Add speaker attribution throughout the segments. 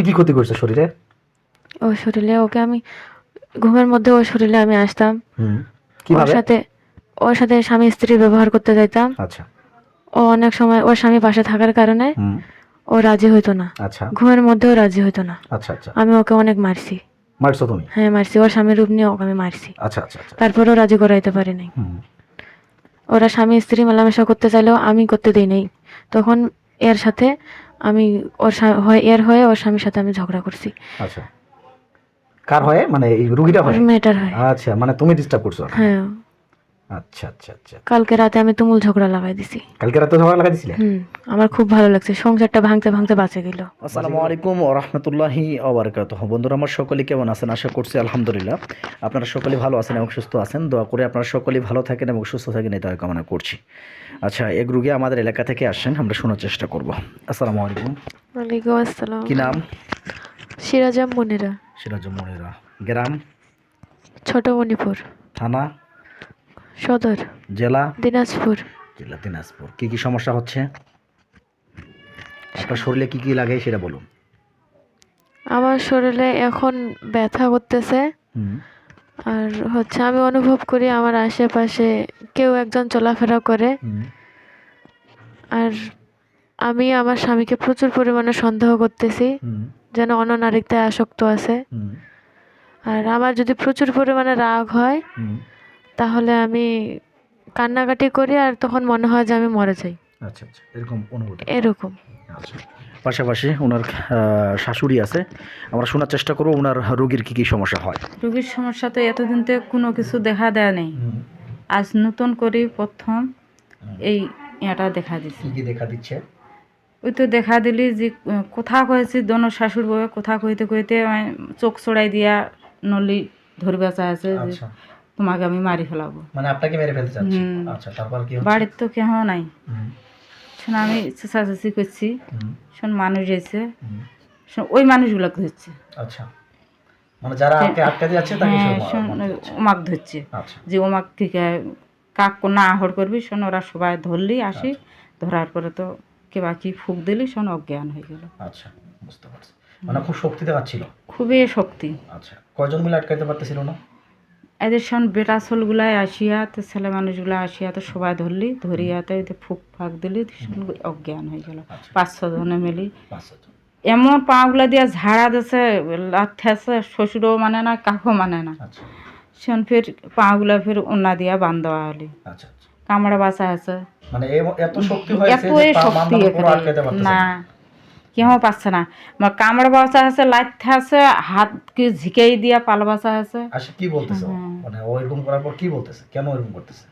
Speaker 1: কি কি ক্ষতি করছে শরীরে?
Speaker 2: ও শরীরে ওকে আমি ঘুমের মধ্যে ওর শরীরে আমি আসতাম। ওর সাথে ওর সাথে স্বামী স্ত্রী ব্যবহার করতে যাইতাম।
Speaker 1: আচ্ছা।
Speaker 2: ও অনেক সময় ওর স্বামী পাশে থাকার কারণে ও রাজি হইতো না।
Speaker 1: আচ্ছা।
Speaker 2: ঘুমের মধ্যেও রাজি হইতো না।
Speaker 1: আচ্ছা আচ্ছা।
Speaker 2: আমি ওকে অনেক মারছি।
Speaker 1: মারছো তুমি?
Speaker 2: হ্যাঁ মারছি। ওর স্বামীর রূপ নিয়ে ওকে আমি মারছি।
Speaker 1: আচ্ছা আচ্ছা আচ্ছা।
Speaker 2: তারপরেও রাজি করাইতে পারি নাই ওরা স্বামী স্ত্রী মেলামেশা করতে চাইলেও আমি করতে দিই নাই। তখন এর সাথে আমি ওর হয় এর হয়ে ওর স্বামীর সাথে আমি ঝগড়া করছি।
Speaker 1: আচ্ছা। কার হয়? মানে এই রুগীটা হয়?
Speaker 2: মেটার মেয়েটার হয়।
Speaker 1: আচ্ছা মানে তুমি ডিস্টার্ব করছ
Speaker 2: হ্যাঁ।
Speaker 1: আচ্ছা আচ্ছা আচ্ছা।
Speaker 2: কালকে রাতে আমি তুমুল ঝগড়া লাগাই দিছি।
Speaker 1: কালকে রাতে ঝগড়া লাগা দিছিলে?
Speaker 2: হুম আমার খুব ভালো লাগছে। সংসারটা ভাঙতে ভাঙতে বাঁচে গেল।
Speaker 3: আসসালামু আলাইকুম ও রহমতুল্লাহি ওবরাকাত বন্ধুরা আমার সকলে কেমন আছেন? আশা করছি আলহামদুলিল্লাহ। আপনারা সকলে ভালো আছেন এবং সুস্থ আছেন। দোয়া করে আপনারা সকলেই ভালো থাকেন এবং সুস্থ থাকেন এই দয়া কামনা করছি। আচ্ছা এক রুগী আমাদের এলাকা থেকে আসেন আমরা শোনার চেষ্টা করব। আসসালামু আলাইকুম।
Speaker 2: ওয়ালাইকুম আসসালাম।
Speaker 3: কি নাম?
Speaker 2: সিরাজাম মনিরা।
Speaker 3: সিরাজ মনিরা। গ্রাম?
Speaker 2: ছোট মণিপুর
Speaker 3: থানা?
Speaker 2: সদর
Speaker 3: জেলা?
Speaker 2: দিনাজপুর।
Speaker 3: জেলা দিনাজপুর। কি কি সমস্যা হচ্ছে? আপনার শরীরে কী কী লাগে সেটা বলুন।
Speaker 2: আমার শরীরে এখন ব্যথা করতেছে। আর হচ্ছে আমি অনুভব করি আমার আশেপাশে কেউ একজন চলাফেরা করে। আর আমি আমার স্বামীকে প্রচুর পরিমাণে সন্দেহ করতেছি যেন অন্য নারীতে আসক্ত আছে। আর আমার যদি প্রচুর পরিমাণে রাগ হয় তাহলে আমি কান্নাকাটি করি আর তখন মনে হয় যে আমি মরে যাই।
Speaker 3: আচ্ছা আচ্ছা এরকম অনুভূতি।
Speaker 2: এরকম।
Speaker 3: আচ্ছা পাশাপাশি ওনার শাশুড়ি আছে। আমরা শোনার চেষ্টা করব ওনার রোগীর কী কী সমস্যা হয়।
Speaker 4: রোগীর সমস্যা তো এতদিন তো কোনো কিছু দেখা দেয় নেই। আজ নতুন করে প্রথম এই এটা দেখা দিচ্ছে
Speaker 3: কী দেখা দিচ্ছে?
Speaker 4: ওই তো দেখা দিলি যে কথা কয়েছি দোনো শাশুড় বউ কথা কইতে কইতে চোখ চড়াই দিয়া নলি ধরবে চাইছে
Speaker 3: আচ্ছা।
Speaker 4: তোমাকে আমি মারি ফেলাবো।
Speaker 3: মানে আপনাকে মেরে ফেলতে চাচ্ছে। আচ্ছা তারপর কি
Speaker 4: বাড়ির তো কেহ নাই। শোন আমি চেঁচাচেঁচি করছি। শোন মানুষ এসে। শোন ওই মানুষগুলো ধরছে।
Speaker 3: আচ্ছা। মানে যারা আটকে আটকে যাচ্ছে তাকে
Speaker 4: হ্যাঁ। ওমাক ধরছে।
Speaker 3: আচ্ছা।
Speaker 4: যে ওমাক থেকে কাক না আহর করবি শোন ওরা সবাই ধরলি আসি। ধরার পরে তো কে বাকি ফুক দিলি শোন অজ্ঞান হয়ে গেল।
Speaker 3: আচ্ছা বুঝতে পারছি। মানে খুব শক্তি দেখাচ্ছিল
Speaker 4: খুবই শক্তি।
Speaker 3: আচ্ছা কয়জন মিলে আটকাইতে পারতেছিল না
Speaker 4: এদের শোন বেটা ছোলগুলাই আসিয়া তো ছেলে মানুষগুলো আসিয়া তো সবাই ধরলি ধরিয়া তো ফুক ফাঁক দিলি অজ্ঞান হয়ে গেল।
Speaker 3: আচ্ছা।
Speaker 4: পাঁচ ছ জনে মিলি। এমন পাগুলা দিয়া ঝাড়া দিছে লাঠেছে শ্বশুরও মানে না কাকও মানে না।
Speaker 3: আচ্ছা।
Speaker 4: শোন ফের পাগুলা ফের উন্না দিয়া বান দেওয়া হলি।
Speaker 3: আচ্ছা আচ্ছা।
Speaker 4: কামড়া বাসা আছে।
Speaker 3: মানে এত শক্তি
Speaker 4: না। কেউ পাচ্ছে না? আমার কামড় বাসা আছে লাইতে আছে হাত কি ঝিকেই দিয়া পাল বাসা আছে।
Speaker 3: আচ্ছা কি বলতেছে? মানে ও এরকম করার পর কি বলতেছে? কেন এরকম করতেছে?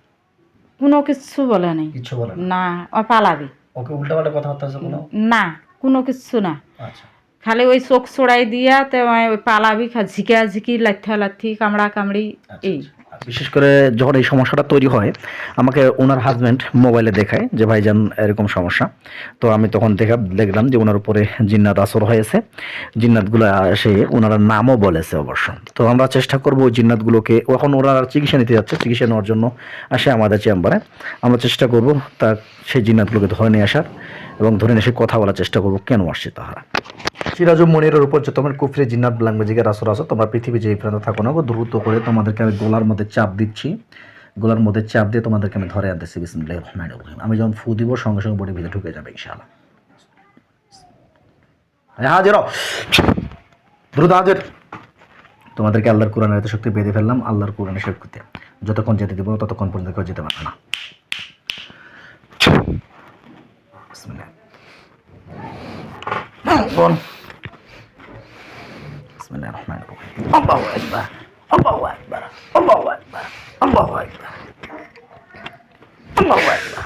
Speaker 4: কোনো কিছু বলে নাই।
Speaker 3: কিছু বলে না
Speaker 4: ও পালাবি।
Speaker 3: ওকে উল্টাপাল্টা কথাবার্তা আছে কোনো?
Speaker 4: না কোনো কিছু না।
Speaker 3: আচ্ছা।
Speaker 4: খালি ওই চোখ চড়াই দিয়া তো ওই পালাবি ঝিকা ঝিকি লাথা লাথি কামড়া কামড়ি
Speaker 3: আচ্ছা,
Speaker 4: এই।
Speaker 3: আচ্ছা। বিশেষ করে যখন এই সমস্যাটা তৈরি হয়, আমাকে ওনার হাজব্যান্ড মোবাইলে দেখায় যে, ভাইজান, এরকম সমস্যা। তো আমি তখন দেখা, দেখলাম যে ওনার উপরে জিন্নাত আসর হয়েছে। জিন্নাতগুলো এসে ওনারা নামও বলেছে অবশ্য। তো আমরা চেষ্টা করব ওই জিন্নাতগুলোকে, এখন ওরা চিকিৎসা নিতে যাচ্ছে, চিকিৎসা নেওয়ার জন্য আসে আমাদের চেম্বারে। আমরা চেষ্টা করব তা, সেই জিন্নাতগুলোকে ধরে নিয়ে আসার। এবং ধরে নিয়ে কথা বলার চেষ্টা করব, কেন আসছে তাহারা?
Speaker 1: সিরাজ মনিরের উপর যে তোমার কুফরি জিন্নাত ল্যাঙ্গুয়েজের আসর আসো তোমরা পৃথিবী যে প্রান্ত থাকো না দ্রুত করে তোমাদেরকে আমি গোলার মধ্যে চাপ দিচ্ছি। গোলার মধ্যে চাপ দিয়ে তোমাদেরকে আমি ধরে আনতেছি বিসমিল্লাহ আমি যখন ফু দিব, সঙ্গে সঙ্গে বডি ভিতরে ঢুকে যাবে, ইনশাআল্লাহ। হাজির দ্রুত হাজির। তোমাদেরকে আল্লাহর কোরআনের শক্তি বেঁধে ফেললাম, আল্লাহর কোরআনের শক্তিতে যতক্ষণ যেতে দিব, ততক্ষণ পর্যন্ত কেউ যেতে পারবে না। বোন بسم الله الرحمن الرحيم الله أكبر الله أكبر الله أكبر الله أكبر الله أكبر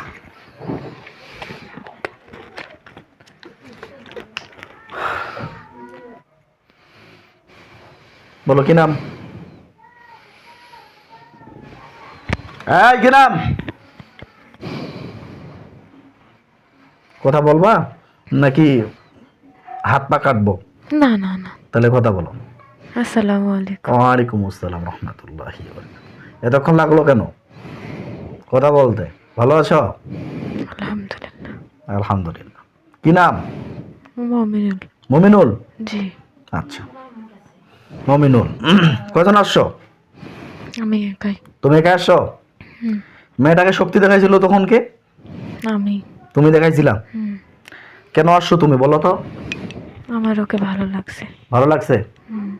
Speaker 1: বলো কি নাম এই কি নাম কথা বলবা নাকি হাত পা কাটবো?
Speaker 2: না না না।
Speaker 1: তাহলে কথা বলো।
Speaker 2: আসসালামু আলাইকুম।
Speaker 1: ওয়ালাইকুম আসসালাম রহমতুল্লাহ এতক্ষণ লাগল কেন? কথা বলতে। ভালো আছো?
Speaker 2: আলহামদুলিল্লাহ।
Speaker 1: আলহামদুলিল্লাহ। কি নাম?
Speaker 2: মমিনুল।
Speaker 1: মমিনুল?
Speaker 2: জি।
Speaker 1: আচ্ছা। মমিনুল কয়জন আসছো?
Speaker 2: আমি একাই।
Speaker 1: তুমি একা আসছো? মেয়েটাকে শক্তি দেখাইছিল তখন কে?
Speaker 2: আমি।
Speaker 1: তুমি
Speaker 2: দেখাইছিলাম
Speaker 1: কেন আসছো তুমি বলো তো?
Speaker 2: আমার ওকে ভালো লাগছে।
Speaker 1: ভালো লাগছে?
Speaker 2: হুম।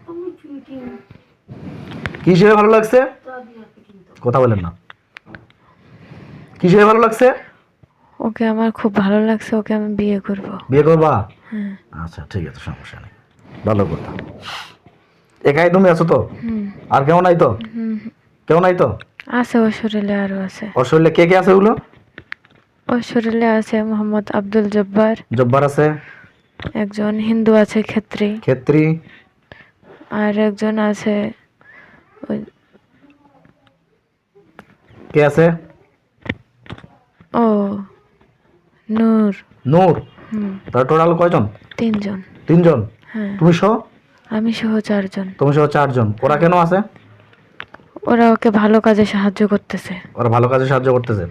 Speaker 1: কি হিসেবে ভালো লাগছে? কথা বলেন না। কি হিসেবে ভালো লাগছে?
Speaker 2: ওকে আমার খুব ভালো লাগছে ওকে আমি বিয়ে করব।
Speaker 1: বিয়ে করবা? আচ্ছা ঠিক আছে সমস্যা নেই। ভালো কথা। একাই তুমি আছো তো? আর কেউ নাই তো?
Speaker 2: হুম।
Speaker 1: কেউ নাই তো?
Speaker 2: আছে ওর শরীরে আরও আছে।
Speaker 1: ওর শরীরে কে কে আছে ওগুলো?
Speaker 2: ওর শরীরে আছে মোহাম্মদ আব্দুল জব্বার।
Speaker 1: জব্বার আছে।
Speaker 2: একজন হিন্দু আছে ক্ষেত্রী।
Speaker 1: ক্ষেত্রী?
Speaker 2: আর একজন আছে
Speaker 1: কে আছে?
Speaker 2: ও নূর।
Speaker 1: নূর? তার টোটাল কয়জন?
Speaker 2: তিনজন।
Speaker 1: তিনজন?
Speaker 2: হ্যাঁ।
Speaker 1: তুমি সহ?
Speaker 2: আমি সহ চারজন।
Speaker 1: তুমি সহ চারজন। ওরা কেন আছে?
Speaker 2: ওরা ওকে ভালো কাজে সাহায্য করতেছে।
Speaker 1: ওরা ভালো কাজে সাহায্য করতেছে।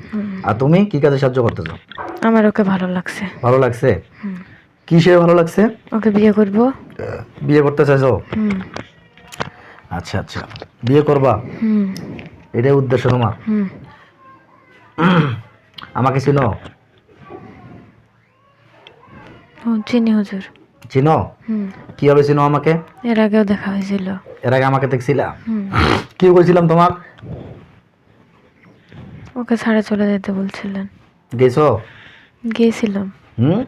Speaker 1: আর তুমি কি কাজে সাহায্য করতেছো?
Speaker 2: আমার ওকে ভালো লাগছে।
Speaker 1: ভালো লাগছে?
Speaker 2: হুম।
Speaker 1: কি হিসেবে ভালো লাগছে?
Speaker 2: ওকে বিয়ে করব।
Speaker 1: বিয়ে করতে চাইছো?
Speaker 2: হুম।
Speaker 1: আচ্ছা আচ্ছা। বিয়ে করবা?
Speaker 2: হুম।
Speaker 1: এটাই উদ্দেশ্য তোমার?
Speaker 2: হুম।
Speaker 1: আমাকে চিনো?
Speaker 2: ও, চিনি হুজুর।
Speaker 1: চিনো?
Speaker 2: হুম।
Speaker 1: কীভাবে চিনো আমাকে?
Speaker 2: এর আগেও দেখা হয়েছিল।
Speaker 1: এর আগে আমাকে দেখছিলা?
Speaker 2: হুম।
Speaker 1: কি করেছিলাম তোমার?
Speaker 2: ওকে ছাড়া চলে যেতে বলছিলেন।
Speaker 1: গেছো?
Speaker 2: গিয়েছিলাম
Speaker 1: হুম?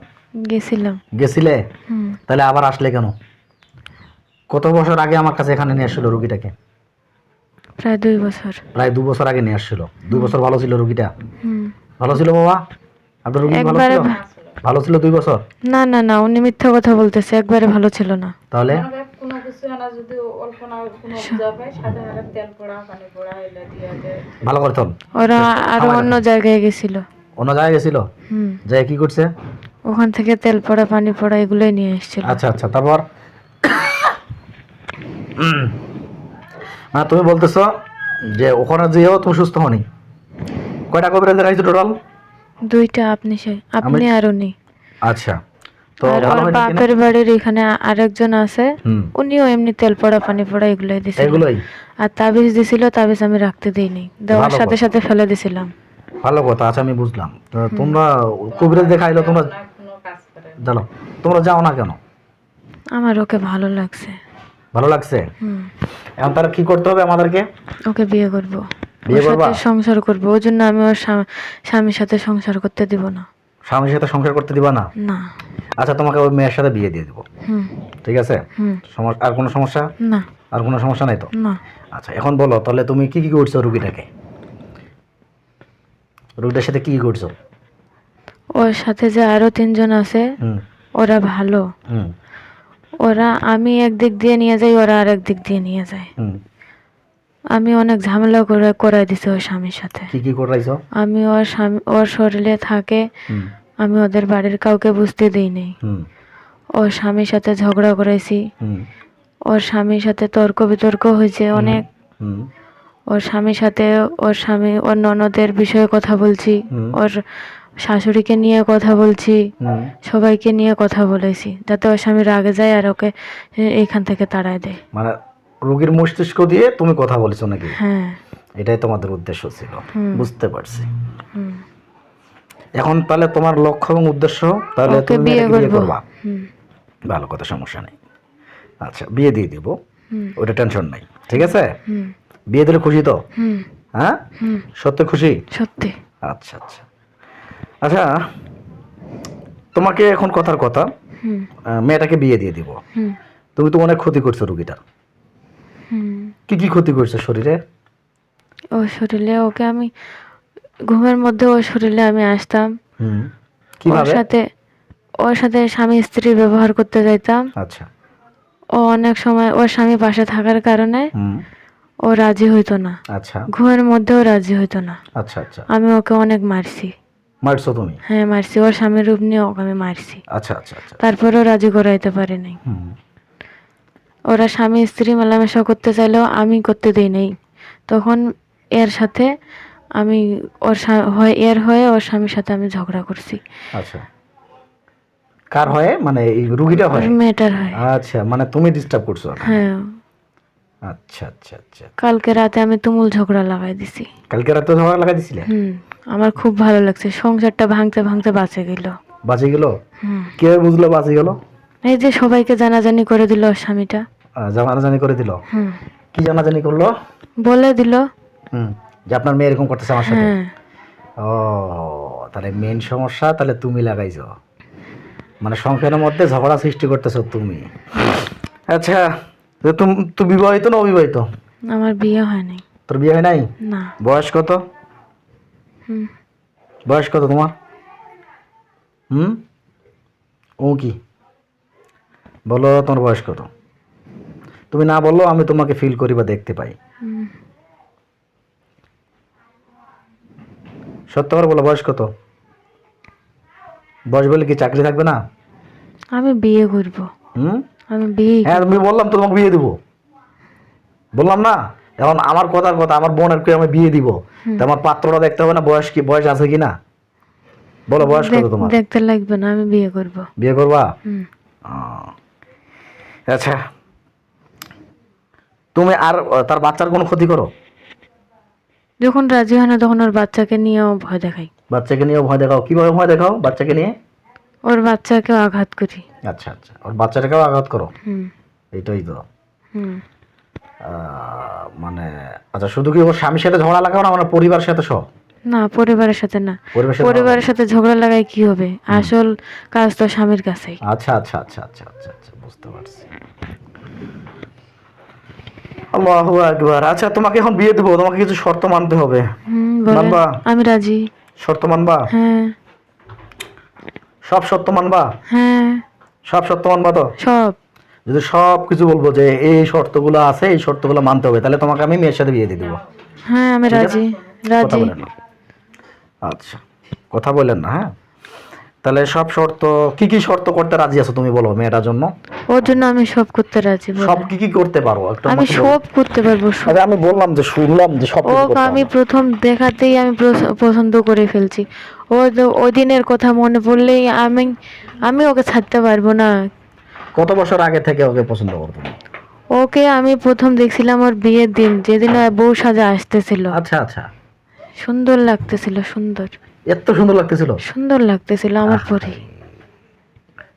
Speaker 2: গেছিলাম।
Speaker 1: গেছিলে? তাহলে আবার আসলে কেন? কত বছর আগে আমার কাছে এখানে নিয়ে আসছিল রুগীটাকে?
Speaker 2: প্রায় দুই বছর।
Speaker 1: প্রায় দু বছর আগে নিয়ে আসছিল। দুই বছর ভালো ছিল রুগীটা? ভালো ছিল বাবা? আপনার রুগী ভালো ছিল? ভালো ছিল দুই বছর?
Speaker 2: না না না উনি মিথ্যা কথা বলতেছে একবারে ভালো ছিল না।
Speaker 1: তাহলে?
Speaker 4: দেয়
Speaker 1: ভালো করতাম
Speaker 2: ওরা আরও অন্য জায়গায় গেছিল।
Speaker 1: অন্য জায়গায় গেছিল?
Speaker 2: হুম।
Speaker 1: যাই কি করছে?
Speaker 2: ওখান থেকে তেল পড়া পানি পড়া এগুলোই নিয়ে এসেছিল।
Speaker 1: আচ্ছা আচ্ছা তারপর? মানে তুমি বলতেছো যে ওখানে যেও তুমি সুস্থ হনি কয়টা কবিরাজ দেখাইছো টোটাল
Speaker 2: দুইটা আপনি সে আপনি আর উনি।
Speaker 1: আচ্ছা তো?
Speaker 2: বাপের বাড়ির এখানে আরেকজন আছে উনিও এমনি তেল পড়া পানি পড়া এগুলোই দিছিল।
Speaker 1: এগুলোই?
Speaker 2: আর তাবিজ দিছিল তাবিজ আমি রাখতে দিইনি। দেওয়ার সাথে সাথে ফেলে দিছিলাম।
Speaker 1: ভালো কথা আচ্ছা আমি বুঝলাম। তোমরা কবিরাজ দেখাইলো তোমরা জানো তোমরা যাও না কেন?
Speaker 2: আমার ওকে ভালো লাগছে।
Speaker 1: ভালো লাগছে? এখন তার কি করতে হবে আমাদেরকে?
Speaker 2: ওকে বিয়ে করব।
Speaker 1: বিয়ে
Speaker 2: ওর
Speaker 1: করবা?
Speaker 2: সংসার করব। ওই জন্য আমি ওর স্বামীর সাথে সংসার করতে দিব না।
Speaker 1: স্বামীর সাথে সংসার করতে দিবা না?
Speaker 2: না।
Speaker 1: আচ্ছা তোমাকে ওই মেয়ের সাথে বিয়ে দিয়ে দিব। ঠিক আছে? আর কোনো সমস্যা?
Speaker 2: না।
Speaker 1: আর কোনো সমস্যা নাই তো?
Speaker 2: না।
Speaker 1: আচ্ছা এখন বলো তাহলে তুমি কি কি করছ রুগীটাকে? রুগীটার সাথে কি কি করছ?
Speaker 2: ওর সাথে যে আরও তিনজন আছে ওরা ভালো। ওরা আমি একদিক দিয়ে নিয়ে যাই ওরা আর দিক দিয়ে নিয়ে যায়। আমি অনেক ঝামেলা করে করাই দিছি ওর স্বামীর সাথে।
Speaker 1: কি কি করাইছো?
Speaker 2: আমি ওর স্বামী ওর শরীরে থাকে আমি ওদের বাড়ির কাউকে বুঝতে দিই নাই। ওর স্বামীর সাথে ঝগড়া করেছি
Speaker 1: হুম।
Speaker 2: ওর স্বামীর সাথে তর্ক বিতর্ক হয়েছে অনেক। ওর স্বামীর সাথে ওর স্বামী ওর ননদের বিষয়ে কথা বলছি। ওর শাশুড়িকে নিয়ে কথা বলছি সবাইকে নিয়ে কথা বলেছি যাতে ওর স্বামী রাগে যায় আর ওকে এ- এইখান থেকে তাড়ায় দেয়।
Speaker 1: মানে রোগীর মস্তিষ্ক দিয়ে তুমি কথা বলেছ নাকি?
Speaker 2: হ্যাঁ।
Speaker 1: এটাই তোমাদের উদ্দেশ্য ছিল। বুঝতে পারছি। এখন তাহলে তোমার লক্ষ্য এবং উদ্দেশ্য তাহলে তুমি
Speaker 2: বিয়ে করবা। হুম।
Speaker 1: ভালো কথা সমস্যা নেই। আচ্ছা বিয়ে দিয়ে দিব। ওটা টেনশন নাই ঠিক আছে? বিয়ে দিলে খুশি তো? হ্যাঁ? সত্যি খুশি?
Speaker 2: সত্যি।
Speaker 1: আচ্ছা আচ্ছা। আচ্ছা তোমাকে এখন কথার কথা। মেয়েটাকে বিয়ে দিয়ে দিব। তুমি তো অনেক ক্ষতি করছ রুগীটার। কি কি ক্ষতি করছ শরীরে?
Speaker 2: ও শরীরে ওকে আমি ঘুমের মধ্যে ওর শরীরে আমি আসতাম। ওর সাথে ওর সাথে স্বামী স্ত্রী ব্যবহার করতে যাইতাম।
Speaker 1: আচ্ছা।
Speaker 2: ও অনেক সময় ওর স্বামী পাশে থাকার কারণে ও রাজি হইতো না।
Speaker 1: আচ্ছা।
Speaker 2: ঘুমের মধ্যেও রাজি হইতো না।
Speaker 1: আচ্ছা আচ্ছা।
Speaker 2: আমি ওকে অনেক মারছি।
Speaker 1: মারছো তুমি?
Speaker 2: হ্যাঁ মারছি। ওর স্বামীর রূপ নিয়ে ওকে আমি মারছি।
Speaker 1: আচ্ছা আচ্ছা আচ্ছা।
Speaker 2: তারপরেও রাজি করাইতে পারি নাই। ওরা স্বামী স্ত্রী মেলামেশা করতে চাইলেও আমি করতে দিই নাই। তখন এর সাথে আমি ওর হয় এর হয়ে ওর স্বামীর সাথে আমি ঝগড়া করছি।
Speaker 1: আচ্ছা। কার হয়? মানে এই রুগীটা হয়?
Speaker 2: মেয়েটার হয়।
Speaker 1: আচ্ছা মানে তুমি ডিস্টার্ব করছ
Speaker 2: হ্যাঁ।
Speaker 1: আচ্ছা আচ্ছা আচ্ছা।
Speaker 2: কালকে রাতে আমি তুমুল ঝগড়া লাগাই দিছি।
Speaker 1: কালকে রাতে ঝগড়া লাগা দিছিলে?
Speaker 2: হুম। আমার খুব ভালো লাগছে। সংসারটা ভাঙতে ভাঙতে বাঁচে গেল।
Speaker 1: বাঁচে গেল? কে বুঝলো বাঁচে গেল?
Speaker 2: এই যে সবাইকে জানাজানি করে দিল স্বামীটা।
Speaker 1: জানাজানি করে দিল? কি জানাজানি করল?
Speaker 2: বলে দিল।
Speaker 1: হুম যে আপনার মেয়ে এরকম করতেছে আমার সাথে?
Speaker 2: হ্যাঁ।
Speaker 1: ও তাহলে মেন সমস্যা তাহলে তুমি লাগাইছো। মানে সংসারের মধ্যে ঝগড়া সৃষ্টি করতেছো তুমি। আচ্ছা তুমি তুই বিবাহিত না অবিবাহিত?
Speaker 2: আমার বিয়ে হয়নি।
Speaker 1: তোর বিয়ে হয় নাই?
Speaker 2: না।
Speaker 1: বয়স কত? বয়স কত তোমার? হুম? ও কি? বলো তোমার বয়স কত? তুমি না বলল আমি তোমাকে ফিল করি বা দেখতে পাই। সত্য করে বলো বয়স কত? বয়স বলে কি চাকরি থাকবে না?
Speaker 2: আমি বিয়ে করব।
Speaker 1: হুম?
Speaker 2: আমি বিয়ে
Speaker 1: হ্যাঁ তুমি বললাম তো তোমাকে বিয়ে দেবো। বললাম না? এখন আমার কথার কথা আমার বোনের কে আমি বিয়ে দিব? তো আমার পাত্রটা দেখতে হবে না বয়স কি বয়স আছে কি না বলো বয়স কত তোমার?
Speaker 2: দেখতে লাগবে না আমি বিয়ে করব।
Speaker 1: বিয়ে করবা? আচ্ছা। তুমি আর তার বাচ্চার কোনো ক্ষতি করো?
Speaker 2: যখন রাজি হয় না তখন ওর বাচ্চাকে নিয়েও ভয় দেখাই।
Speaker 1: বাচ্চাকে নিয়ে ভয় দেখাও? কীভাবে ভয় দেখাও বাচ্চাকে নিয়ে?
Speaker 2: ওর বাচ্চাকেও আঘাত করি।
Speaker 1: আচ্ছা আচ্ছা। ওর বাচ্চাটাকেও আঘাত করো?
Speaker 2: হুম।
Speaker 1: এইটাই তো।
Speaker 2: হুম।
Speaker 1: মানে আচ্ছা শুধু কি ওর স্বামীর সাথে ঝগড়া লাগাও না মানে পরিবারের সাথে সহ?
Speaker 2: না পরিবারের সাথে না। পরিবারের সাথে ঝগড়া লাগাই কি হবে? আসল কাজ তো স্বামীর কাছেই।
Speaker 1: আচ্ছা আচ্ছা আচ্ছা আচ্ছা আচ্ছা আচ্ছা বুঝতে পারছি। আল্লাহু আকবার। আচ্ছা তোমাকে এখন বিয়ে দেবো তোমাকে কিছু শর্ত মানতে হবে। মানবা?
Speaker 2: আমি রাজি।
Speaker 1: শর্ত মানবা?
Speaker 2: হ্যাঁ।
Speaker 1: সব শর্ত মানবা?
Speaker 2: হ্যাঁ।
Speaker 1: সব শর্ত মানবা তো?
Speaker 2: সব।
Speaker 1: যদি সব কিছু বলব যে এই শর্তগুলো আছে এই শর্তগুলো মানতে হবে তাহলে তোমাকে আমি মেয়ের সাথে বিয়ে দিয়ে দেবো।
Speaker 2: হ্যাঁ আমি রাজি রাজি।
Speaker 1: আচ্ছা কথা বললেন না হ্যাঁ? তাহলে সব শর্ত কি কি শর্ত করতে রাজি আছো তুমি বলো মেয়েটার জন্য?
Speaker 2: ওর জন্য আমি সব করতে রাজি বলেন।
Speaker 1: সব কি কি করতে পারো? একটা
Speaker 2: আমি সব করতে পারব
Speaker 1: আরে আমি বললাম যে শুনলাম যে সব কিছু
Speaker 2: ও আমি প্রথম দেখাতেই আমি পছন্দ করে ফেলছি। ও ওই দিনের কথা মনে পড়লেই আমি আমি ওকে ছাড়তে পারব না।
Speaker 1: কত বছর আগে থেকে ওকে পছন্দ করতো
Speaker 2: ওকে আমি প্রথম দেখছিলাম ওর বিয়ের দিন যেদিন ও বউ সাজা আসতেছিল।
Speaker 1: আচ্ছা আচ্ছা।
Speaker 2: সুন্দর লাগতেছিল সুন্দর।
Speaker 1: এত সুন্দর লাগতেছিল?
Speaker 2: সুন্দর লাগতেছিল আমার পরি।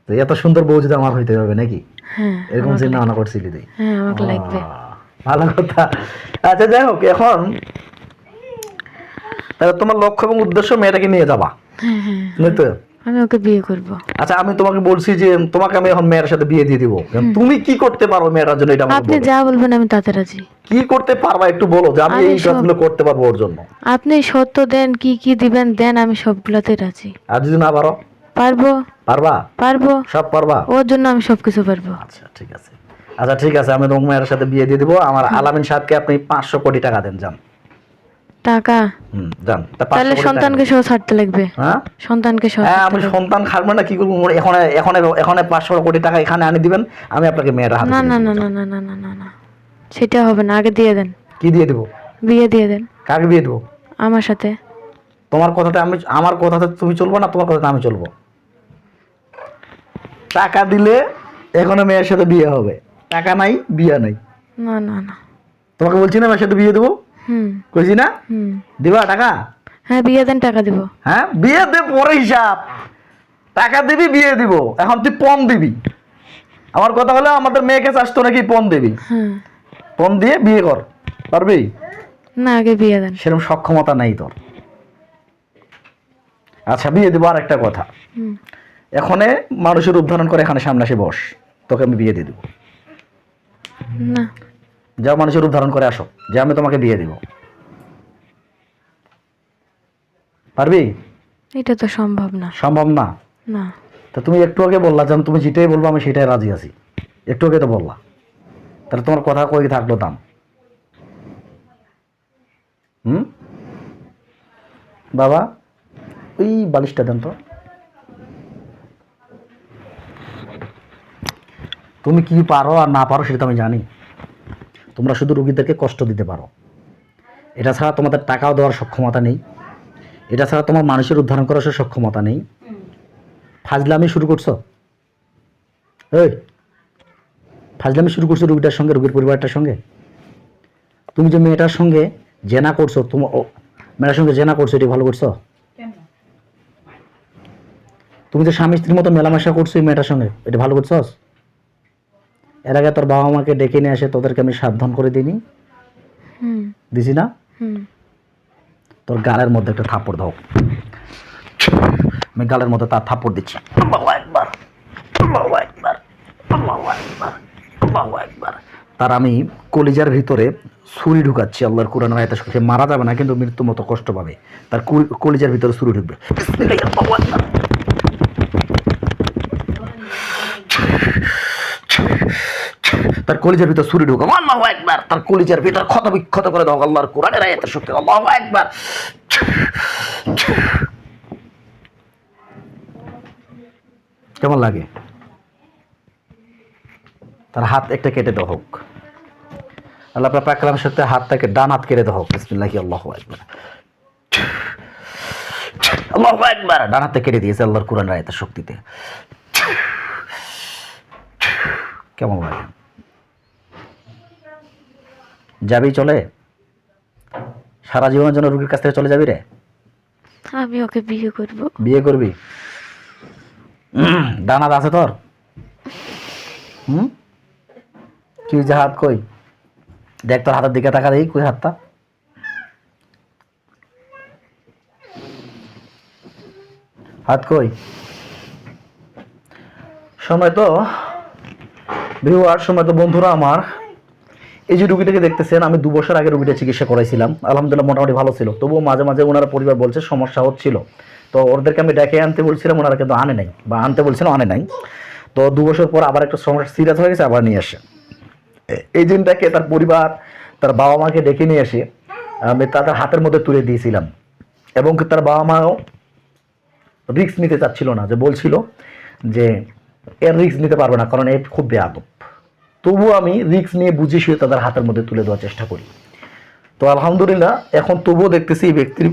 Speaker 1: তো এত সুন্দর বউ যদি আমার হইতে হবে নাকি?
Speaker 2: হ্যাঁ
Speaker 1: এরকম চিন্তা ভাবনা করছিলি তুই?
Speaker 2: হ্যাঁ আমাকে লাগবে।
Speaker 1: ভালো কথা। আচ্ছা যাই হোক এখন তাহলে তোমার লক্ষ্য এবং উদ্দেশ্য মেয়েটাকে নিয়ে যাবা।
Speaker 2: হ্যাঁ হ্যাঁ।
Speaker 1: বুঝলি তো?
Speaker 2: আমি ওকে বিয়ে করব।
Speaker 1: আচ্ছা আমি তোমাকে বলছি যে তোমাকে আমি এখন মেয়ের সাথে বিয়ে দিয়ে দিব। তুমি কি করতে পারো মেয়েটার জন্য এটা
Speaker 2: আপনি যা বলবেন আমি তাতে রাজি।
Speaker 1: কি করতে পারবা একটু বলো যে আমি
Speaker 2: আমি
Speaker 1: এই কাজগুলো করতে পারব ওর জন্য।
Speaker 2: আপনি সত্য দেন কি কি দিবেন দেন আমি সবগুলোতে রাজি।
Speaker 1: আর যদি না পারো?
Speaker 2: পারব।
Speaker 1: পারবা?
Speaker 2: পারব।
Speaker 1: সব পারবা?
Speaker 2: ওর জন্য আমি সবকিছু পারব।
Speaker 1: আচ্ছা ঠিক আছে। আচ্ছা ঠিক আছে আমি তোমার মেয়ের সাথে বিয়ে দিয়ে দিব। আমার আলামিন সাহেবকে আপনি পাঁচশো কোটি টাকা দেন যান।
Speaker 2: টাকা।
Speaker 1: 500
Speaker 2: তাহলে সন্তানকে। সহ ছাড়তে লাগবে।
Speaker 1: হ্যাঁ?
Speaker 2: সন্তানকে সহ
Speaker 1: হ্যাঁ আমি সন্তান খাব না কি করব? এখন এখন এখন এখন পাঁচশো কোটি টাকা এখানে আনি দিবেন আমি আপনাকে হাতে
Speaker 2: না না না না না না না না না সেটা হবে না আগে দিয়ে দেন।
Speaker 1: কি দিয়ে দিব?
Speaker 2: বিয়ে দিয়ে দেন।
Speaker 1: কাকে দিয়ে দেবো?
Speaker 2: আমার সাথে।
Speaker 1: তোমার কথাতে আমি আমার কথাতে তুমি চলবো না তোমার কথাতে আমি চলবো? টাকা দিলে এখনও মেয়ের সাথে বিয়ে হবে। টাকা নাই বিয়ে নাই।
Speaker 2: না না না।
Speaker 1: তোমাকে বলছি না মেয়ের সাথে বিয়ে দেবো?
Speaker 2: হুম।
Speaker 1: কইছি না?
Speaker 2: হুম।
Speaker 1: দিবা টাকা?
Speaker 2: হ্যাঁ বিয়ে দেন টাকা দিব।
Speaker 1: হ্যাঁ বিয়ে দে পরে হিসাব। টাকা দিবি বিয়ে দিব। এখন তুই পণ দিবি। আমার কথা হলো আমাদের মেয়েকে চাস তো নাকি পণ দিবি? পণ দিয়ে বিয়ে কর। পারবি?
Speaker 2: না আগে বিয়ে দেন।
Speaker 1: সেরকম সক্ষমতা নাই তোর। আচ্ছা বিয়ে দেবো আর একটা কথা এখনে মানুষের উদ্ধারণ করে এখানে সামনে আসে বস। তোকে আমি বিয়ে দিয়ে দেবো।
Speaker 2: না।
Speaker 1: যাও মানুষের রূপ ধারণ করে আসো যে আমি তোমাকে বিয়ে দিব। পারবি?
Speaker 2: এটা তো সম্ভব না।
Speaker 1: সম্ভব না?
Speaker 2: না।
Speaker 1: তা তুমি একটু আগে বললা যে আমি তুমি যেটাই বলব আমি সেটাই রাজি আছি। একটু আগে তো বললা। তাহলে তোমার কথা কই থাকল দাম? হুম? বাবা ওই বালিশটা দেন তো। তুমি কি পারো আর না পারো সেটা তো আমি জানি। তোমরা শুধু রুগীদেরকে কষ্ট দিতে পারো। এটা ছাড়া তোমাদের টাকাও দেওয়ার সক্ষমতা নেই। এটা ছাড়া তোমার মানুষের উদ্ধারণ করার সক্ষমতা নেই। ফাজলামি শুরু করছ? এই ফাজলামি শুরু করছ রুগীটার সঙ্গে রুগীর পরিবারটার সঙ্গে? তুমি যে মেয়েটার সঙ্গে জেনা করছ তোমার মেয়েটার সঙ্গে জেনা করছ এটি ভালো করছ? তুমি যে স্বামী স্ত্রীর মতো মেলামেশা করছ এই মেয়েটার সঙ্গে এটা ভালো করছস? এর আগে তোর বাবা মাকে ডেকে নিয়ে আসে তোদেরকে আমি সাবধান করে দিইনি? দিছি না? তোর গালের মধ্যে একটা থাপ্পড় দাও। আমি গালের মধ্যে তার থাপ্পড় দিচ্ছি। তার আমি কলিজার ভিতরে ছুরি ঢুকাচ্ছি আল্লাহর কোরআন আয়াতে সে মারা যাবে না কিন্তু মৃত্যু মতো কষ্ট পাবে। তার কলিজার ভিতরে ছুরি ঢুকবে বিসমিল্লাহি আল্লাহু আকবার। তার কলিজার ভিতর ছুরি ঢুকাবো আল্লাহু একবার তার কলিজার ভিতর ক্ষত বিক্ষত করে দাও, আল্লাহর কোরআনের আয়াতের শক্তি, আল্লাহু একবার কেমন লাগে? তার হাত একটা কেটে দেওয়া হোক। আল্লাহ পাকলাম সত্যি হাতটাকে ডান হাত কেটে দেওয়া হোক। বিসমিল্লাহি, আল্লাহু একবার আল্লাহু একবার ডান হাতে কেটে দিয়েছে আল্লাহর কোরআনের আয়াতের শক্তিতে। কেমন লাগে? যাবি চলে? সারা জীবনের জন্য রুগীর কাছ থেকে চলে যাবি রে?
Speaker 2: আমি ওকে বিয়ে করব।
Speaker 1: বিয়ে করবি? ডানাত আছে তোর? হুম? কি যে হাত কই? দেখ তোর হাতের দিকে তাকা দেখি কই হাতটা? হাত কই? সময় তো ভিউয়ার সময় তো বন্ধুরা আমার। এই যে রুগীটাকে দেখতেছেন, আমি দু বছর আগে রুগীটা চিকিৎসা করাইছিলাম। আলহামদুলিল্লাহ মোটামুটি ভালো ছিল। তবুও মাঝে মাঝে ওনারা পরিবার বলছে সমস্যা হচ্ছিল। তো ওদেরকে আমি ডেকে আনতে বলছিলাম, ওনারা কিন্তু আনে নাই বা আনতে বলছিলাম আনে নাই। তো দু বছর পর আবার একটা সমস্যা সিরিয়াস হয়ে গেছে, আবার নিয়ে আসে। এই দিনটাকে তার পরিবার, তার বাবা মাকে ডেকে নিয়ে এসে আমি তাদের হাতের মধ্যে তুলে দিয়েছিলাম। এবং তার বাবা মাও রিস্ক নিতে চাচ্ছিল না, যে বলছিল যে এর রিস্ক নিতে পারবে না, কারণ এ খুব বেয়াদব। তবুও আমি রিস্ক নিয়ে বুঝে শুয়ে তাদের হাতের মধ্যে তুলে দেওয়ার চেষ্টা করি। তো আলহামদুলিল্লাহ এখন তবুও দেখতেছি এই ব্যক্তির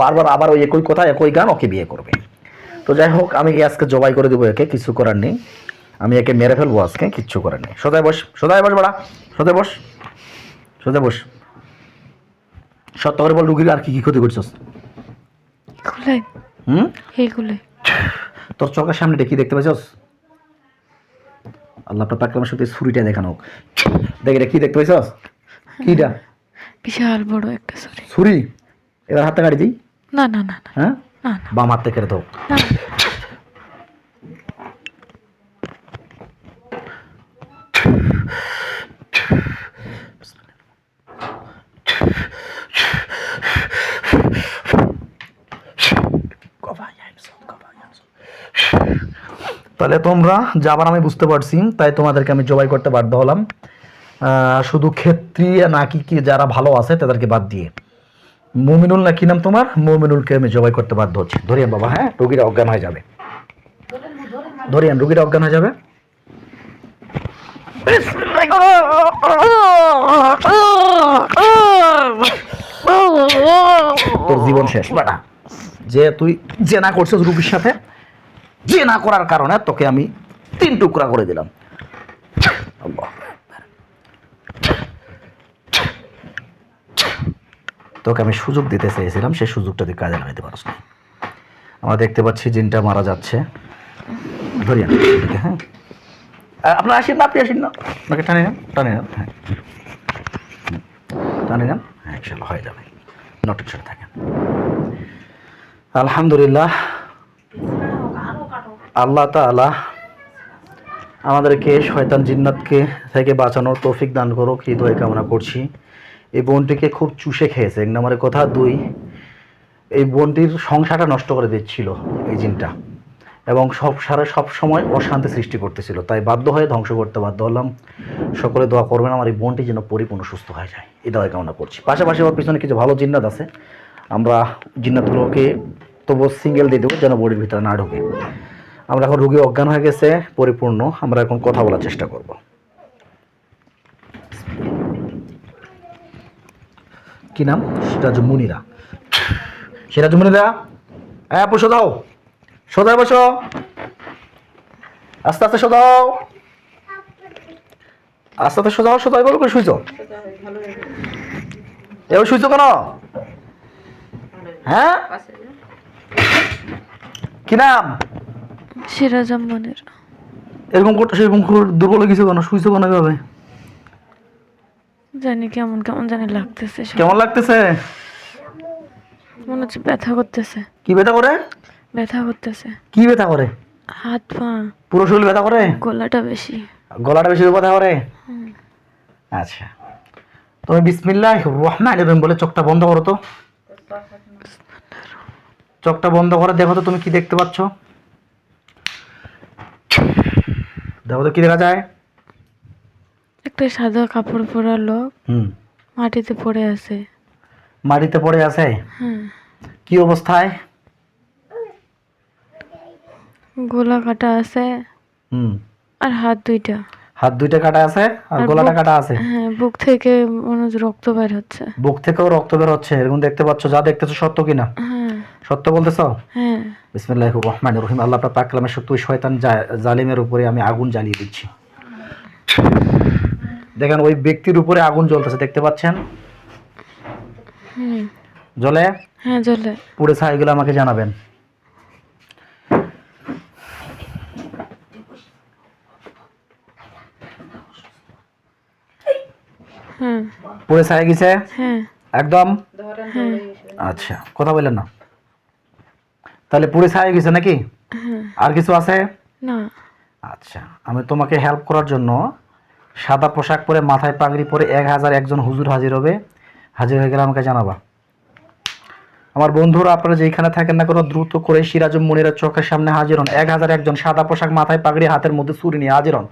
Speaker 1: বারবার আবার ওই একই কথা একই গান ওকে বিয়ে করবে। তো যাই হোক আমি আজকে জবাই করে দেবো একে? কিছু করার নেই। আমি একে মেরে ফেলব আজকে কিচ্ছু করার নেই। সদায় বস সদায় বস বাড়া সদায় বস সদায় বস। সত্য করে বল রুগীর আর কি কি ক্ষতি করছস? হুম? তোর চোখের সামনে দেখি দেখতে পাইছস আল্লাহ পাক আমার সাথে ছুরিটা দেখানো হোক। দেখ এটা কি দেখতে পাইছস? কিটা?
Speaker 2: বিশাল বড় একটা ছুরি।
Speaker 1: ছুরি? এবার হাতে কাটি দিই।
Speaker 2: না না না
Speaker 1: হ্যাঁ? বাম হাতে কেটে দাও। তাহলে তোমরা যাবার আমি বুঝতে পারছি, তাই তোমাদেরকে আমি জবাই করতে বাধ্য হলাম। শুধু ক্ষেত্রী নাকি কি যারা ভালো আছে তাদেরকে বাদ দিয়ে। মুমিনুল না কি নাম তোমার? মুমিনুলকে আমি জবাই করতে বাধ্য হচ্ছি। ধরিয়ান বাবা হ্যাঁ? রুগীরা অজ্ঞান হয়ে যাবে। ধরিয়ান, রুগীরা অজ্ঞান হয়ে যাবে? তোর জীবন শেষ, বেটা। যে তুই জেনা করছিস রুগীর সাথে জেনা করার কারণে তোকে আমি তিন টুকরা করে দিলাম। তোকে আমি সুযোগ দিতে চেয়েছিলাম সেই সুযোগটা তুই কাজে লাগাইতে পারস না আমরা দেখতে পাচ্ছি জিনটা মারা যাচ্ছে। ধরিয়া হ্যাঁ। আপনারা আসেন না আপনি আসেন না। আপনাকে টানে নেন টানে নেন। হ্যাঁ। টানে নেন। হ্যাঁ ইনশাল্লাহ হয়ে যাবে। নট টেনশন থাকেন। আলহামদুলিল্লাহ আল্লাহ তাআলা আমাদেরকে শয়তান জিন্নাতকে থেকে বাঁচানোর তৌফিক দান করো এই দোয়া কামনা করছি। এই বোনটিকে খুব চুষে খেয়েছে। এক নম্বরের কথা, দুই, এই বোনটির সংসারটা নষ্ট করে দিচ্ছিল এই জিনটা এবং সব সারা সব সময় অশান্তি সৃষ্টি করতেছিল। তাই বাধ্য হয়ে ধ্বংস করতে বাধ্য হলাম। সকলে দোয়া করবেন আমার এই বোনটি যেন পরিপূর্ণ সুস্থ হয়ে যায়। এই দোয়া কামনা করছি। পাশাপাশি ওর পিছনে কিছু ভালো জিন্নাত আছে। আমরা জিন্নাতগুলোকে তবু সিঙ্গেল দিয়ে দেবো যেন বডির ভিতরে না ঢোকে। আমরা এখন রুগী অজ্ঞান হয়ে গেছে, পরিপূর্ণ। আমরা এখন কথা বলার চেষ্টা করব। কি নাম? সিরাজ মুনিরা। সিরাজ মুনিরা? হ্যাঁ আপু সোদাও সোদায় বসো আস্তে আস্তে সোজাও আস্তে আস্তে সোজাও সোজা বলো করে শুইছো? এবার শুইছো কেন? হ্যাঁ? কি নাম? এরকম করতে সেরকম দুর্বল গেছো কেন? শুইছো কেন এভাবে?
Speaker 2: জানি কেমন কেমন জানি লাগতেছে
Speaker 1: কেমন লাগতেছে?
Speaker 2: মনে হচ্ছে ব্যথা করতেছে।
Speaker 1: কি ব্যথা করে?
Speaker 2: ব্যথা করতেছে।
Speaker 1: কি ব্যথা করে?
Speaker 2: হাত পা।
Speaker 1: পুরো শরীর ব্যথা করে?
Speaker 2: গলাটা বেশি।
Speaker 1: গলাটা বেশি ব্যথা করে? আচ্ছা। তুমি বিসমিল্লাহ রহমান রহিম বলে চোখটা বন্ধ করো তো। চোখটা বন্ধ করে দেখো তো তুমি কি দেখতে পাচ্ছ। দেখো তো কি দেখা যায়?
Speaker 2: একটা সাদা কাপড় পরা লোক
Speaker 1: হুম।
Speaker 2: মাটিতে পড়ে আছে।
Speaker 1: মাটিতে পড়ে আছে?
Speaker 2: হ্যাঁ
Speaker 1: কি অবস্থায়?
Speaker 2: গলা কাটা আছে।
Speaker 1: হুম।
Speaker 2: আর হাত দুইটা।
Speaker 1: হাত দুইটা কাটা আছে আর গলাটা কাটা আছে?
Speaker 2: হ্যাঁ বুক থেকে মনে হচ্ছে রক্ত বের হচ্ছে।
Speaker 1: বুক থেকেও রক্ত বের হচ্ছে এরকম দেখতে পাচ্ছ যা দেখতেছো সত্য কিনা?
Speaker 2: হ্যাঁ।
Speaker 1: সত্য বলতেছ?
Speaker 2: হ্যাঁ।
Speaker 1: বিসমিল্লাহ রহমান রহিম। আল্লাহ পাক পাকলামের সত্য শয়তান জালিমের উপরে আমি আগুন জ্বালিয়ে দিচ্ছি। দেখেন ওই ব্যক্তির উপরে আগুন জ্বলতেছে দেখতে পাচ্ছেন?
Speaker 2: হুম।
Speaker 1: জ্বলে?
Speaker 2: হ্যাঁ জলে
Speaker 1: পুড়ে ছাইগুলো আমাকে জানাবেন। পুড়ে ছাই গেছে?
Speaker 2: হ্যাঁ।
Speaker 1: একদম?
Speaker 2: হ্যাঁ।
Speaker 1: আচ্ছা কথা বললেন না। তাহলে পুড়ে ছাই গেছে নাকি?
Speaker 2: হ্যাঁ।
Speaker 1: আর কিছু আছে?
Speaker 2: না।
Speaker 1: আচ্ছা আমি তোমাকে হেল্প করার জন্য সাদা পোশাক পরে মাথায় পাগড়ি পরে এক হাজার একজন হুজুর হাজির হবে। হাজির হয়ে গেলে আমাকে জানাবা। আমার বন্ধুরা আপনারা যেখানে থাকেন না কোনো দ্রুত করে সিরাজুম মনিরের চোখের সামনে হাজির হন। এক হাজার একজন সাদা পোশাক মাথায় পাগড়ি হাতের মধ্যে ছুরি নিয়ে হাজির হন।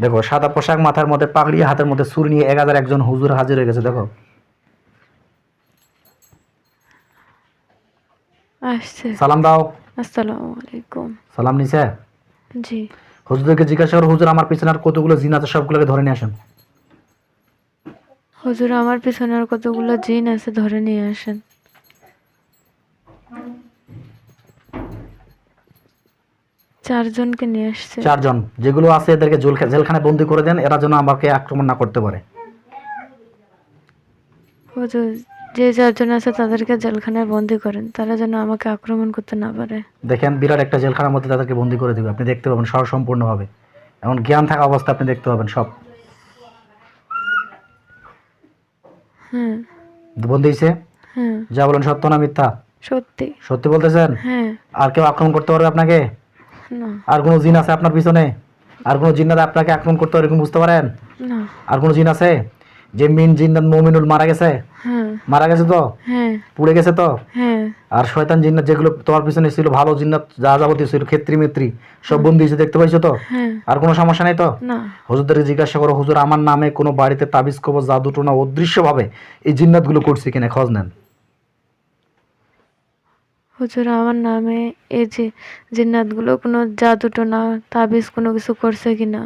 Speaker 1: দেখো সাদা পোশাক মাথার মধ্যে পাগড়ি হাতের মধ্যে ছুরি নিয়ে এক হাজার একজন হুজুর হাজির হয়ে গেছে দেখো।
Speaker 2: আসছে।
Speaker 1: সালাম দাও।
Speaker 2: আসসালামু আলাইকুম।
Speaker 1: সালাম নিছে?
Speaker 2: জি।
Speaker 1: হুজুরদেরকে জিজ্ঞাসা করো হুজুর আমার পিছনে আর কতগুলো জিন আছে? সবগুলোকে ধরে নিয়ে আসেন।
Speaker 2: হুজুর আমার পিছনে আর কতগুলো জিন আছে ধরে নিয়ে আসেন। চারজনকে নিয়ে আসছে।
Speaker 1: চারজন। যেগুলো আছে এদেরকে জেলখা- জেলখানায় বন্দি করে দেন। এরা যেন আমাকে আক্রমণ না করতে পারে।
Speaker 2: হুজুর যে চারজন আছে তাদেরকে জেলখানায় বন্দি করেন। তারা যেন আমাকে আক্রমণ করতে না পারে।
Speaker 1: দেখেন বিরাট একটা জেলখানার মধ্যে তাদেরকে বন্দি করে দেবে। আপনি দেখতে পাবেন সব সম্পূর্ণভাবে এমন জ্ঞান থাকা অবস্থা আপনি দেখতে পাবেন সব।
Speaker 2: হ্যাঁ।
Speaker 1: বন্দি হয়েছে?
Speaker 2: হ্যাঁ।
Speaker 1: যা বলেন সত্য না মিথ্যা?
Speaker 2: সত্যি।
Speaker 1: সত্যি বলতেছেন?
Speaker 2: হ্যাঁ।
Speaker 1: আর কেউ আক্রমণ করতে পারবে আপনাকে?
Speaker 2: না।
Speaker 1: আর কোনো জিন আছে আপনার পিছনে? আর কোনো জিন্নাত আপনাকে আক্রমণ করতে পারে এরকম বুঝতে পারেন?
Speaker 2: না।
Speaker 1: আর কোনো জিন আছে? যে মিন জিন্নাত মমিনুল মারা গেছে?
Speaker 2: হ্যাঁ।
Speaker 1: মারা গেছে তো?
Speaker 2: হ্যাঁ।
Speaker 1: পুড়ে গেছে তো?
Speaker 2: হ্যাঁ।
Speaker 1: আর শয়তান জিন্নাত যেগুলো তোমার পিছনে ছিল ভালো জিন্নাত যা যাবতীয় ছিল ক্ষেত্রী মেত্রী সব বন্দি হয়েছে দেখতে পাইছো তো? আর কোনো সমস্যা নেই তো?
Speaker 2: না।
Speaker 1: হুজুরদেরকে জিজ্ঞাসা করো হুজুর আমার নামে কোনো বাড়িতে তাবিজ কবজ জাদু টোনা অদৃশ্যভাবে এই জিন্নাতগুলো করছে কিনা? খোঁজ নেন।
Speaker 2: হুজুর আমার নামে এই যে জিন্নাতগুলো কোনো জাদু টোনা তাবিজ কোনো কিছু করছে কিনা?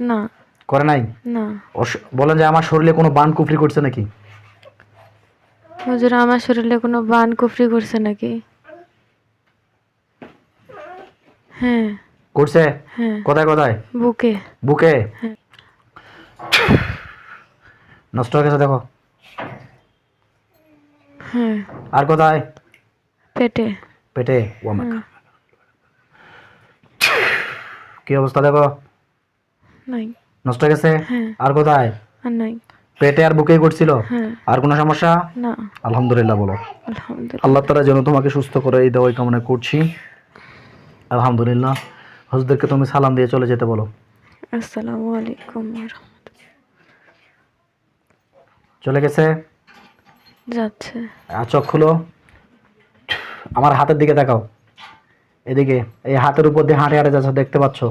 Speaker 2: না।
Speaker 1: করে নাই?
Speaker 2: না।
Speaker 1: বলেন যে আমার শরীরে কোনো বান কুফরি করছে নাকি?
Speaker 2: হুজুর আমার শরীরে কোনো বান কুফরি করছে নাকি? হ্যাঁ।
Speaker 1: করছে?
Speaker 2: হ্যাঁ।
Speaker 1: কোথায় কোথায়?
Speaker 2: বুকে।
Speaker 1: বুকে?
Speaker 2: হ্যাঁ।
Speaker 1: নষ্ট হয়ে গেছে দেখো।
Speaker 2: হ্যাঁ।
Speaker 1: আর কোথায়?
Speaker 2: পেটে।
Speaker 1: পেটে? আমার। কি অবস্থা দেখো?
Speaker 2: নাই।
Speaker 1: নষ্ট হয়ে গেছে?
Speaker 2: হ্যাঁ।
Speaker 1: আর কোথায়?
Speaker 2: আর নাই।
Speaker 1: পেটে আর বুকেই করছিল?
Speaker 2: হ্যাঁ।
Speaker 1: আর কোনো সমস্যা?
Speaker 2: না।
Speaker 1: আলহামদুলিল্লাহ বলো। আল্লাহ তালা যেন তোমাকে সুস্থ করে এই দেওয়াই কামনা করছি। আলহামদুলিল্লাহ। হজদেরকে তুমি সালাম দিয়ে চলে যেতে বলো।
Speaker 2: আসসালামু আলাইকুম
Speaker 1: চলে গেছে?
Speaker 2: যাচ্ছে।
Speaker 1: আর চোখ খুলো। আমার হাতের দিকে তাকাও। এদিকে এই হাতের উপর দিয়ে হাঁটে হাঁটে যাচ্ছে দেখতে পাচ্ছ?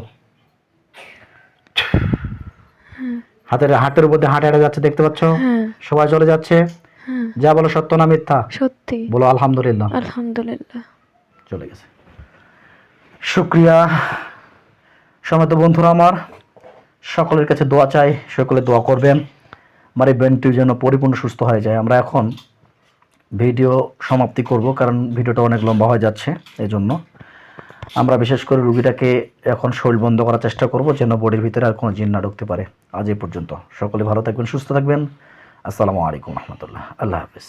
Speaker 1: হাতের উপর দিয়ে হাঁটে হাঁটে যাচ্ছে দেখতে পাচ্ছ?
Speaker 2: হ্যাঁ।
Speaker 1: সবাই চলে যাচ্ছে।
Speaker 2: হ্যাঁ।
Speaker 1: যা বলো সত্য না মিথ্যা?
Speaker 2: সত্যি।
Speaker 1: বলো আলহামদুলিল্লাহ।
Speaker 2: আলহামদুলিল্লাহ।
Speaker 1: চলে গেছে। শুক্রিয়া। সময় বন্ধুরা আমার সকলের কাছে দোয়া চাই সকলে দোয়া করবেন। আমার এই ব্রেনটির যেন পরিপূর্ণ সুস্থ হয়ে যায়। আমরা এখন ভিডিও সমাপ্তি করব কারণ ভিডিওটা অনেক লম্বা হয়ে যাচ্ছে এই জন্য আমরা বিশেষ করে রুগীটাকে এখন শরীর বন্ধ করার চেষ্টা করব যেন বডির ভিতরে আর কোনো জিন না ঢুকতে পারে। আজ এই পর্যন্ত। সকলে ভালো থাকবেন, সুস্থ থাকবেন। আসসালামু আলাইকুম রহমতুল্লাহ। আল্লাহ হাফিজ।